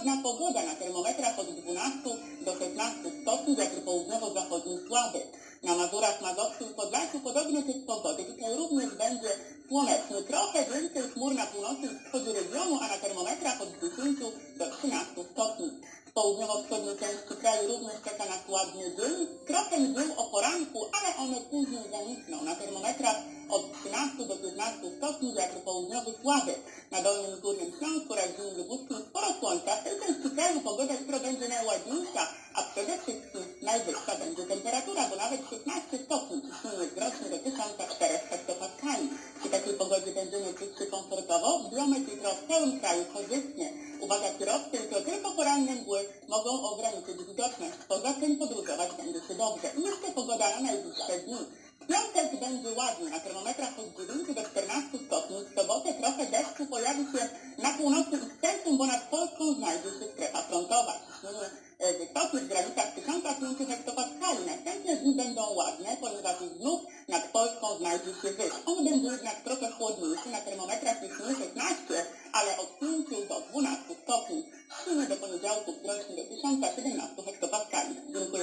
ładna pogoda na termometrach od 12 do 16 stopni, wiatr południowo-zachodni słaby. Na Mazurach, Mazowszu i Podlasiu podobny typ pogody. Tutaj również będzie słoneczny. Trochę więcej chmur na północy wschodzie regionu, a na termometrach od 10 do 13 stopni. W południowo-wschodniej części kraju również czeka nas ładny dzień. Trochę mgieł o poranku, ale one później zanikną. Na termometrach od 13 do 15 stopni wiatr południowy słaby. Na Dolnym Górnym Śląsku oraz Ziemi Lubuskim słońca. Części kraju pogoda jutro będzie najładniejsza, a przede wszystkim najwyższa będzie temperatura, bo nawet 16 stopni ciśnienie wzrośnie do 1004 hektopaskali. Przy takiej pogodzie będziemy czuć się komfortowo. Biometr jutro w całym kraju korzystnie. Uwaga kierowcy, jutro tylko poranne mgły mogą ograniczyć widoczność. Poza tym podróżować będzie się dobrze. Jeszcze pogoda na najbliższe dni. Piątek będzie ładnie, na termometrach od 9 do 14 stopni. W sobotę trochę deszczu pojawi się na północy i w centrum, bo nad Polską znajdzie się strefa frontowa. Ciśnienie e, wysokie w granicach 1500 hektopaskali. Następne dni będą ładne, ponieważ znów nad Polską znajdzie się wyż. On będzie jednak trochę chłodniejszy, na termometrach nie 16, ale od 5 do 12 stopni. Siły do poniedziałku wzrośnie do 1017 hektopaskali. Dziękuję.